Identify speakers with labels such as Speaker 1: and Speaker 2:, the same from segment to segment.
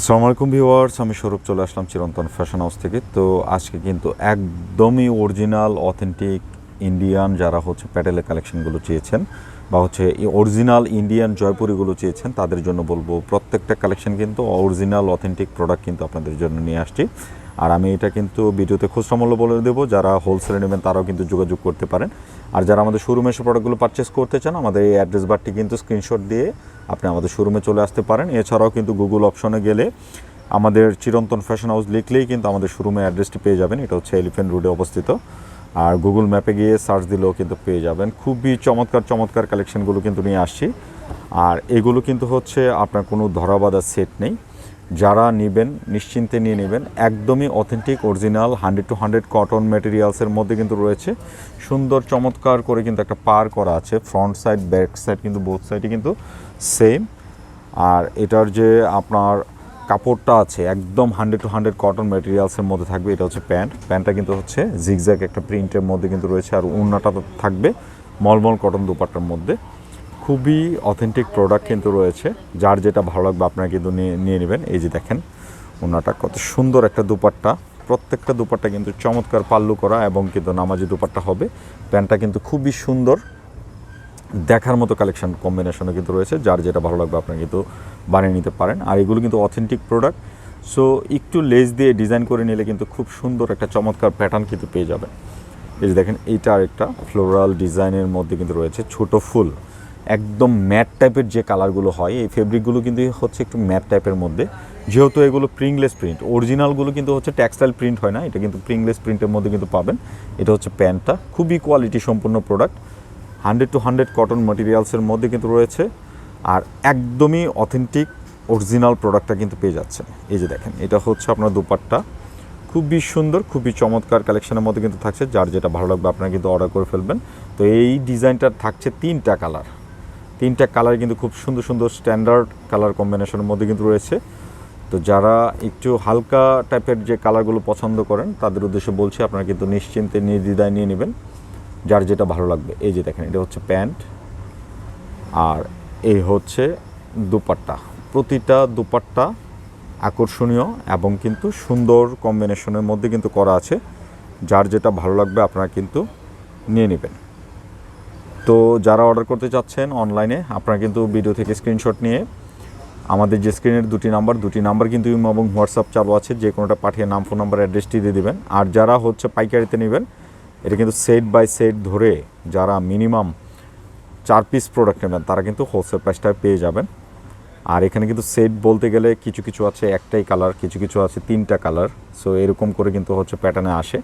Speaker 1: আসসালামু আলাইকুম ভিউয়ার্স, আমি সৌরভ চলে আসলাম চিরন্তন ফ্যাশন হাউস থেকে। তো আজকে কিন্তু একদমই অরিজিনাল অথেন্টিক ইন্ডিয়ান যারা হচ্ছে প্যাটেলের কালেকশনগুলো চেয়েছেন বা হচ্ছে অরিজিনাল ইন্ডিয়ান জয়পুরিগুলো চেয়েছেন, তাদের জন্য বলব প্রত্যেকটা কালেকশন কিন্তু অরিজিনাল অথেন্টিক প্রোডাক্ট কিন্তু আপনাদের জন্য নিয়ে আসছি। আর আমি এটা কিন্তু ভিডিওতে খুচরা মূল্য বলে দেবো, যারা হোলসেলে নেবেন তারাও কিন্তু যোগাযোগ করতে পারেন। আর যারা আমাদের শোরুমে এসে প্রোডাক্টগুলো পারচেস করতে চান, আমাদের এই অ্যাড্রেস বারটি কিন্তু স্ক্রিনশট দিয়ে আপনি আমাদের শোরুমে চলে আসতে পারেন। এছাড়াও কিন্তু গুগল অপশনে গেলে আমাদের চিরন্তন ফ্যাশন হাউস লিখলেই কিন্তু আমাদের শোরুমে অ্যাড্রেসটি পেয়ে যাবেন। এটা হচ্ছে এলিফেন্ট রোডে অবস্থিত। আর গুগল ম্যাপে গিয়ে সার্চ দিলেও কিন্তু পেয়ে যাবেন। খুবই চমৎকার চমৎকার কালেকশনগুলো কিন্তু নিয়ে আসছি। আর এগুলো কিন্তু হচ্ছে আপনার কোনো ধরাবাধা সেট নেই। যারা নেবেন, নিশ্চিন্তে নিয়ে নেবেন, একদমই authentic original hundred to hundred cotton ম্যাটেরিয়ালসের মধ্যে কিন্তু রয়েছে। সুন্দর, চমৎকার করে কিন্তু একটা পার করা আছে। ফ্রন্ট সাইড ব্যাক সাইড কিন্তু বোথ সাইডে কিন্তু সেম আর এটার যে আপনার কাপড়টা আছে, একদম হান্ড্রেড টু হান্ড্রেড কটন ম্যাটেরিয়ালসের মধ্যে থাকবে, এটা হচ্ছে প্যান্ট। প্যান্টটা কিন্তু হচ্ছে জিগজ্যাগ একটা প্রিন্টের মধ্যে কিন্তু রয়েছে, আর উন্নাটা তো থাকবে মলমল কটন দুপাট্টার মধ্যে। খুবই অথেন্টিক প্রোডাক্ট কিন্তু রয়েছে, যার যেটা ভালো লাগবে আপনারা কিন্তু নিয়ে নিয়ে নেবেন। এই যে দেখেন ওনাটা কত সুন্দর একটা দুপাট্টা। প্রত্যেকটা দুপাট্টা কিন্তু চমৎকার পাল্লু করা এবং কিন্তু নামাজি দুপাট্টা হবে। প্যান্টটা কিন্তু খুবই সুন্দর দেখার মতো কালেকশন কম্বিনেশনে কিন্তু রয়েছে, যার যেটা ভালো লাগবে আপনারা কিন্তু বানিয়ে নিতে পারেন। আর এগুলো কিন্তু অথেন্টিক প্রোডাক্ট সো একটু লেস দিয়ে ডিজাইন করে নিলে কিন্তু খুব সুন্দর একটা চমৎকার প্যাটার্ন কিন্তু পেয়ে যাবেন। এই যে দেখেন, এইটা আরেকটা ফ্লোরাল ডিজাইনের মধ্যে কিন্তু রয়েছে ছোট ফুল। একদম ম্যাট টাইপের যে কালারগুলো হয়, এই ফেব্রিকগুলো কিন্তু হচ্ছে একটু ম্যাট টাইপের মধ্যে। যেহেতু এগুলো প্রিংলেস প্রিন্ট অরিজিনালগুলো কিন্তু হচ্ছে টেক্সটাইল প্রিন্ট হয় না, এটা কিন্তু প্রিংলেস প্রিন্টের মধ্যে কিন্তু পাবেন। এটা হচ্ছে প্যান্টটা, খুবই কোয়ালিটি সম্পূর্ণ product hundred to hundred cotton ম্যাটেরিয়ালসের মধ্যে কিন্তু রয়েছে। আর একদমই অথেন্টিক অরিজিনাল প্রোডাক্টটা কিন্তু পেয়ে যাচ্ছেন। এই যে দেখেন, এটা হচ্ছে আপনার দুপাট্টা। খুবই সুন্দর, খুবই চমৎকার কালেকশনের মধ্যে কিন্তু থাকছে, যার যেটা ভালো লাগবে আপনারা কিন্তু অর্ডার করে ফেলবেন। তো এই ডিজাইনটার থাকছে তিনটা কালার তিনটা কালার কিন্তু খুব সুন্দর সুন্দর স্ট্যান্ডার্ড কালার কম্বিনেশনের মধ্যে কিন্তু রয়েছে। তো যারা একটু হালকা টাইপের যে কালারগুলো পছন্দ করেন, তাদের উদ্দেশ্যে বলছি, আপনারা কিন্তু নিশ্চিন্তে নির্দ্বিধায় নিয়ে নেবেন। যার যেটা ভালো লাগবে। এই যে দেখেন, এটা হচ্ছে প্যান্ট আর এই হচ্ছে দুপাট্টা। প্রতিটা দুপাট্টা আকর্ষণীয় এবং কিন্তু সুন্দর কম্বিনেশনের মধ্যে কিন্তু করা আছে। যার যেটা ভালো লাগবে আপনারা কিন্তু নিয়ে নেবেন। তো যারা অর্ডার করতে চাচ্ছেন অনলাইনে, আপনারা কিন্তু ভিডিও থেকে স্ক্রিনশট নিয়ে আমাদের যে স্ক্রিনের দুটি নাম্বার দুটি নাম্বার কিন্তু ইমো এবং হোয়াটসঅ্যাপ চালু আছে। যে কোনোটা পাঠিয়ে নাম, ফোন নাম্বার, অ্যাড্রেসটি দিয়ে দেবেন। আর যারা হচ্ছে পাইকারিতে নেবেন এটা কিন্তু সেট বাই সেট ধরে যারা মিনিমাম চার পিস প্রোডাক্ট নেবেন, তারা কিন্তু হোলসেল প্রাইসটা পেয়ে যাবেন। আর এখানে কিন্তু সেট বলতে গেলে কিছু কিছু আছে একটাই কালার কিছু কিছু আছে তিনটা কালার সো এরকম করে কিন্তু হচ্ছে প্যাটার্নে আসে।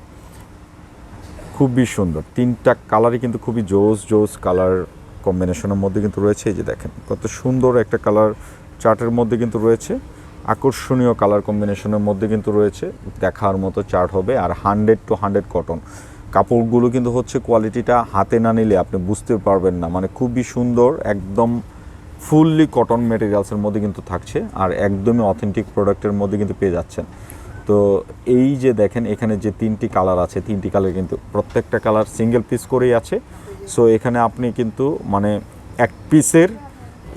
Speaker 1: খুবই সুন্দর। তিনটা কালারই কিন্তু খুবই জোস জোস কালার কম্বিনেশনের মধ্যে কিন্তু রয়েছে। এই যে দেখেন, কত সুন্দর একটা কালার চার্টের মধ্যে কিন্তু রয়েছে। আকর্ষণীয় কালার কম্বিনেশনের মধ্যে কিন্তু রয়েছে। দেখার মতো চার্ট হবে। আর হান্ড্রেড টু হান্ড্রেড কটন কাপড়গুলো কিন্তু হচ্ছে কোয়ালিটিটা হাতে না নিলে আপনি বুঝতে পারবেন না। মানে খুবই সুন্দর, একদম ফুললি কটন মেটেরিয়ালসের মধ্যে কিন্তু থাকছে আর একদমই অথেন্টিক প্রোডাক্টের মধ্যে কিন্তু পেয়ে যাচ্ছেন। তো এই যে দেখেন, এখানে যে তিনটি কালার আছে, তিনটি কালার কিন্তু প্রত্যেকটা কালার সিঙ্গেল পিস করেই আছে। সো এখানে আপনি কিন্তু মানে এক পিসের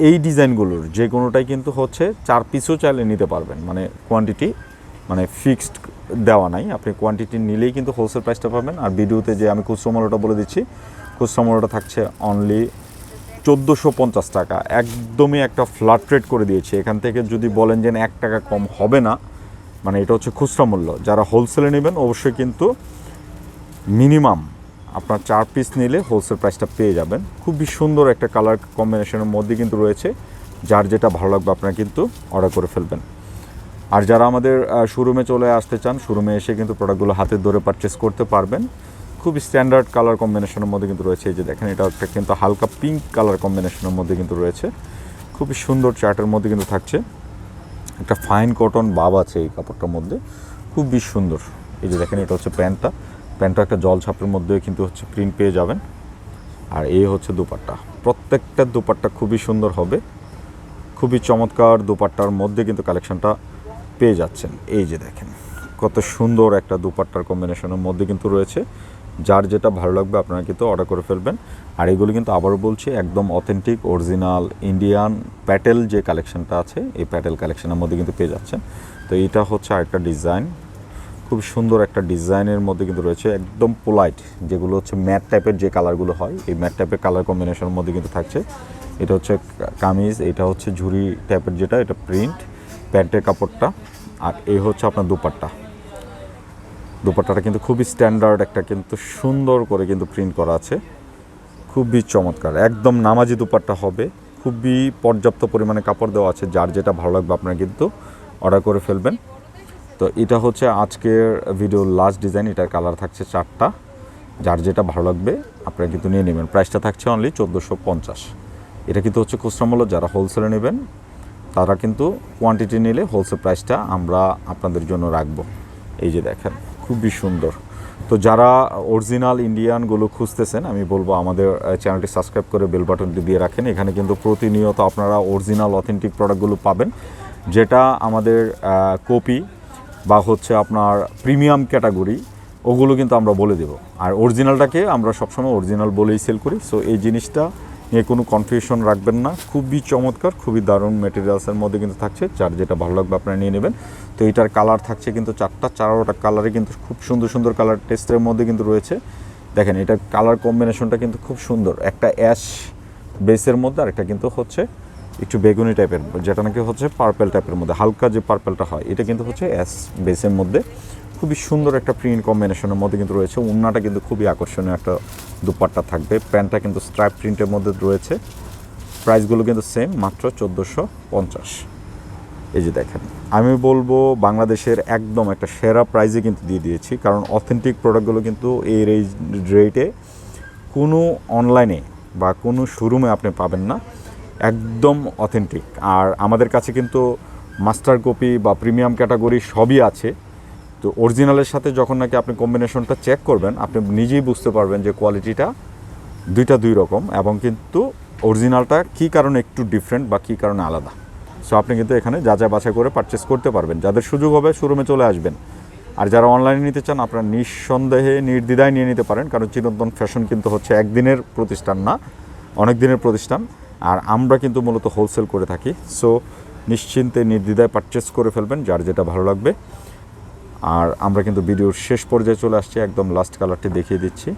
Speaker 1: এই ডিজাইনগুলোর যে কোনোটাই কিন্তু হচ্ছে চার পিসও চাইলে নিতে পারবেন। মানে কোয়ান্টিটি মানে ফিক্সড দেওয়া নাই। আপনি কোয়ান্টিটি নিলেই কিন্তু হোলসেল প্রাইসটা পাবেন। আর ভিডিওতে যে আমি খুচরো মূল্যটা বলে দিচ্ছি, খুচরো মূল্যটা থাকছে অনলি চোদ্দোশো পঞ্চাশ টাকা। একদমই একটা ফ্ল্যাট রেট করে দিয়েছি। এখান থেকে যদি বলেন যে এক টাকা কম হবে না মানে এটা হচ্ছে খুচরা মূল্য। যারা হোলসেলে নেবেন, অবশ্যই কিন্তু মিনিমাম আপনার চার পিস নিলে হোলসেল প্রাইসটা পেয়ে যাবেন। খুবই সুন্দর একটা কালার কম্বিনেশনের মধ্যে কিন্তু রয়েছে। যার যেটা ভালো লাগবে, আপনারা কিন্তু অর্ডার করে ফেলবেন। আর যারা আমাদের শোরুমে চলে আসতে চান শোরুমে এসে কিন্তু প্রোডাক্টগুলো হাতে ধরে পারচেস করতে পারবেন। খুব স্ট্যান্ডার্ড কালার কম্বিনেশনের মধ্যে কিন্তু রয়েছে এই যে দেখেন, এটা একটা কিন্তু হালকা পিঙ্ক কালার কম্বিনেশনের মধ্যে কিন্তু রয়েছে। খুবই সুন্দর চার্টের মধ্যে কিন্তু থাকছে। একটা ফাইন কটন বাব আছে এই কাপড়টার মধ্যে। খুবই সুন্দর। এই যে দেখেন, এটা হচ্ছে প্যান্টটা। প্যান্টটা একটা জল ছাপের মধ্যে কিন্তু হচ্ছে প্রিন্ট পেয়ে যাবেন। আর এই হচ্ছে দুপাট্টা। প্রত্যেকটা দুপাট্টা খুবই সুন্দর হবে। খুবই চমৎকার দুপাট্টার মধ্যে কিন্তু কালেকশনটা পেয়ে যাচ্ছেন। এই যে দেখেন, কত সুন্দর একটা দুপাট্টার কম্বিনেশনের মধ্যে কিন্তু রয়েছে। যার যেটা ভালো লাগবে আপনারা কিন্তু অর্ডার করে ফেলবেন। আর এগুলো কিন্তু আবারও বলছি, একদম অথেন্টিক অরিজিনাল ইন্ডিয়ান প্যাটেল যে কালেকশনটা আছে, এই প্যাটেল কালেকশনের মধ্যে কিন্তু পেয়ে যাচ্ছেন। তো এটা হচ্ছে আরেকটা ডিজাইন খুব সুন্দর একটা ডিজাইনের মধ্যে কিন্তু রয়েছে, একদম পোলাইট যেগুলো হচ্ছে ম্যাট টাইপের যে কালারগুলো হয়, এই ম্যাট টাইপের কালার কম্বিনেশনের মধ্যে কিন্তু থাকছে। এটা হচ্ছে কামিজ, এটা হচ্ছে ঝুড়ি টাইপের যেটা, এটা প্রিন্ট প্যান্টের কাপড়টা, আর এই হচ্ছে আপনার দুপাট্টা। দুপাট্টাটা কিন্তু খুবই স্ট্যান্ডার্ড একটা কিন্তু সুন্দর করে কিন্তু প্রিন্ট করা আছে। খুবই চমৎকার, একদম নামাজি দুপাট্টা হবে। খুবই পর্যাপ্ত পরিমাণে কাপড় দেওয়া আছে, যার যেটা ভালো লাগবে আপনারা কিন্তু অর্ডার করে ফেলবেন। তো এটা হচ্ছে আজকের ভিডিওর লাস্ট ডিজাইন এটার কালার থাকছে চারটা। যার যেটা ভালো লাগবে, আপনারা কিন্তু নিয়ে নেবেন। প্রাইসটা থাকছে অনলি চোদ্দোশো পঞ্চাশ। এটা কিন্তু হচ্ছে খুচরা মূল্য, যারা হোলসেলে নেবেন তারা কিন্তু কোয়ান্টিটি নিলে হোলসেল প্রাইসটা আমরা আপনাদের জন্য রাখব। এই যে দেখেন, খুবই সুন্দর। তো যারা অরিজিনাল ইন্ডিয়ানগুলো খুঁজতেছেন, আমি বলব আমাদের চ্যানেলটি সাবস্ক্রাইব করে বেল বাটনটি দিয়ে রাখেন। এখানে কিন্তু প্রতিনিয়ত আপনারা অরিজিনাল অথেন্টিক প্রোডাক্টগুলো পাবেন, যেটা আমাদের কপি বা হচ্ছে আপনার প্রিমিয়াম ক্যাটাগরি ওগুলো কিন্তু আমরা বলে দেবো। আর অরিজিনালটাকে আমরা সবসময় অরিজিনাল বলেই সেল করি। সো এই জিনিসটা নিয়ে কোনো কনফিউশন রাখবেন না। খুবই চমৎকার, খুবই দারুণ মেটেরিয়ালসের মধ্যে কিন্তু থাকছে। যার যেটা ভালো লাগবে আপনারা নিয়ে নেবেন। তো এটার কালার থাকছে কিন্তু চারটা, চারোটা কালারে কিন্তু খুব সুন্দর সুন্দর কালার টেস্টের মধ্যে কিন্তু রয়েছে। দেখেন, এটার কালার কম্বিনেশনটা কিন্তু খুব সুন্দর। একটা অ্যাশ বেসের মধ্যে আর একটা কিন্তু হচ্ছে একটু বেগুনি টাইপের যেটা নাকি হচ্ছে পার্পেল টাইপের মধ্যে। হালকা যে পার্পেলটা হয়, এটা কিন্তু হচ্ছে অ্যাশ বেসের মধ্যে। খুবই সুন্দর একটা প্রিন্ট কম্বিনেশনের মধ্যে কিন্তু রয়েছে। উন্নাটা কিন্তু খুবই আকর্ষণীয় একটা দুপাট্টা থাকবে। প্যান্টটা কিন্তু স্ট্রাইপ প্রিন্টের মধ্যে রয়েছে। প্রাইসগুলো কিন্তু সেম মাত্র চোদ্দোশো পঞ্চাশ। এই যে দেখেন, আমি বলব বাংলাদেশের একদম একটা সেরা প্রাইজে কিন্তু দিয়ে দিয়েছি। কারণ অথেন্টিক প্রোডাক্টগুলো কিন্তু এই রেটে কোনো অনলাইনে বা কোনো শোরুমে আপনি পাবেন না। একদম অথেন্টিক আর আমাদের কাছে কিন্তু মাস্টার কপি বা প্রিমিয়াম ক্যাটাগরি সবই আছে। তো অরিজিনালের সাথে যখন নাকি আপনি কম্বিনেশনটা চেক করবেন, আপনি নিজেই বুঝতে পারবেন যে কোয়ালিটিটা দুইটা দুই রকম এবং কিন্তু অরিজিনালটা কী কারণে একটু ডিফারেন্ট বা কী কারণে আলাদা। সো আপনি কিন্তু এখানে যাচাই বাছাই করে পারচেস করতে পারবেন। যাদের সুযোগ হবে শোরুমে চলে আসবেন। আর যারা অনলাইনে নিতে চান, আপনারা নিঃসন্দেহে নির্দ্বিধায় নিয়ে নিতে পারেন, কারণ চিরন্তন ফ্যাশন কিন্তু হচ্ছে একদিনের প্রতিষ্ঠান না, অনেক দিনের প্রতিষ্ঠান। আর আমরা কিন্তু মূলত হোলসেল করে থাকি। সো নিশ্চিন্তে নির্দ্বিধায় পারচেস করে ফেলবেন, যার যেটা ভালো লাগবে। আর আমরা কিন্তু ভিডিওর শেষ পর্যায়ে চলে আসছি। একদম লাস্ট কালারটি দেখিয়ে দিচ্ছি।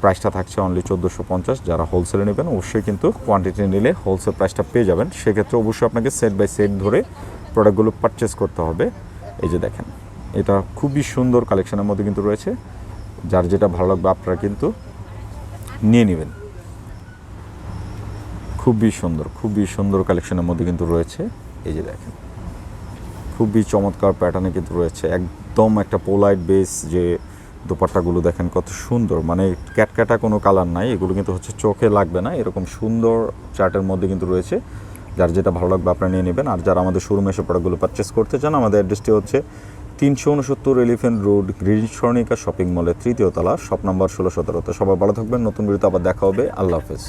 Speaker 1: প্রাইসটা থাকছে অনলি চোদ্দোশো পঞ্চাশ। যারা হোলসেলে নেবেন, অবশ্যই কিন্তু কোয়ান্টিটি নিলে হোলসেল প্রাইসটা পেয়ে যাবেন। সেক্ষেত্রে অবশ্যই আপনাকে সেট বাই সেট ধরে প্রোডাক্টগুলো পারচেস করতে হবে। এই যে দেখেন, এটা খুবই সুন্দর কালেকশনের মধ্যে কিন্তু রয়েছে। যার যেটা ভালো লাগবে আপনারা কিন্তু নিয়ে নেবেন। খুবই সুন্দর খুবই সুন্দর কালেকশনের মধ্যে কিন্তু রয়েছে। এই যে দেখেন। খুবই চমৎকার প্যাটার্নে কিন্তু রয়েছে। একদম একটা পোলাইট বেস যে দোপাট্টাগুলো দেখেন কত সুন্দর। মানে ক্যাটক্যাটা কোনো কালার নাই, এগুলো কিন্তু হচ্ছে চোখে লাগবে না, এরকম সুন্দর চার্টের মধ্যে কিন্তু রয়েছে। যার যেটা ভালো লাগবে আপনারা নিয়ে নেবেন। আর যারা আমাদের শোরুমে এসে প্রোডাক্টগুলো পারচেস করতে চান, আমাদের অ্যাড্রেসটি হচ্ছে তিনশো উনসত্তর elephant road green Swarnika shopping মলের তৃতীয় তলা শপ নাম্বার ষোলো সতেরোতে সবাই ভালো থাকবেন, নতুন ভিডিওতে আবার দেখা হবে। আল্লাহ হাফেজ।